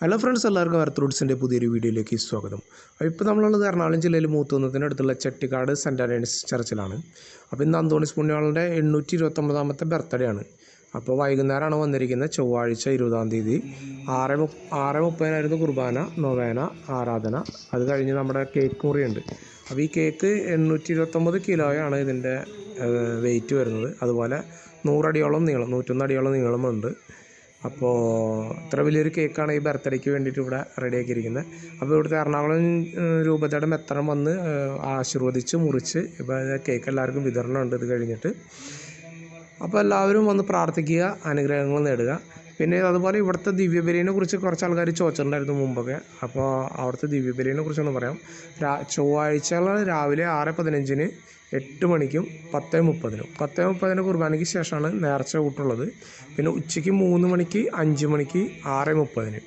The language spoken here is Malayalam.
ഹലോ ഫ്രണ്ട്സ് എല്ലാവർക്കും എർത്ത് റൂട്ട്സിന്റെ പുതിയൊരു വീഡിയോയിലേക്ക് സ്വാഗതം. ഇപ്പോൾ നമ്മളുള്ളത് എറണാകുളം ജില്ലയിൽ മൂത്തുന്നതിന് അടുത്തുള്ള ചെട്ടിക്കാട് സെന്റ് ആന്റണീസ് ചർച്ചിലാണ് അപ്പോൾ ഇന്ന് അന്തോണിസ് പുണ്യാളന്റെ എണ്ണൂറ്റി ഇരുപത്തൊമ്പതാമത്തെ ബർത്ത്ഡേ ആണ്. അപ്പോൾ വൈകുന്നേരമാണ് വന്നിരിക്കുന്നത് ചൊവ്വാഴ്ച ഇരുപതാം തീയതി. ആറ് മു ആറ് മുപ്പതിനായിരുന്നു കുർബാന നൊവേന ആരാധന. അത് കഴിഞ്ഞ് നമ്മുടെ കേക്ക് മുറിയുണ്ട്. അപ്പോൾ ഈ കേക്ക് എണ്ണൂറ്റി ഇരുപത്തൊമ്പത് കിലോയാണ് ഇതിന്റെ വെയിറ്റ് വരുന്നത്. അതുപോലെ നൂറടിയോളം നീളം നൂറ്റൊന്ന് അടിയോളം നീളമുണ്ട്. അപ്പോൾ ഇത്ര വലിയൊരു കേക്കാണ് ഈ ബർത്ത്ഡേക്ക് വേണ്ടിയിട്ട് ഇവിടെ റെഡിയാക്കിയിരിക്കുന്നത്. അപ്പോൾ ഇവിടുത്തെ എറണാകുളം രൂപതയുടെ മെത്തനം വന്ന് ആശീർവദിച്ച് മുറിച്ച് ഇപ്പോൾ കേക്ക് എല്ലാവർക്കും വിതരണം ഉണ്ട് ഇത് കഴിഞ്ഞിട്ട്. അപ്പോൾ എല്ലാവരും വന്ന് പ്രാർത്ഥിക്കുക അനുഗ്രഹങ്ങൾ നേടുക. പിന്നെ അതുപോലെ ഇവിടുത്തെ ദിവ്യബലിനെ കുറിച്ച് കുറച്ച് ആൾക്കാർ ചോദിച്ചിട്ടുണ്ടായിരുന്നു മുമ്പൊക്കെ. അപ്പോൾ അവിടുത്തെ ദിവ്യബലിനെ കുറിച്ചൊന്ന് പറയാം. രാ ചൊവ്വാഴ്ചകൾ രാവിലെ ആറ് പതിനഞ്ചിന് എട്ട് മണിക്കും പത്ത് മുപ്പതിനും. പത്ത് മുപ്പതിന് കുർബാനയ്ക്ക് ശേഷമാണ് നേർച്ച കൂട്ടുള്ളത്. പിന്നെ ഉച്ചയ്ക്ക് മൂന്ന് മണിക്ക് അഞ്ച് മണിക്ക് ആറ് മുപ്പതിന്.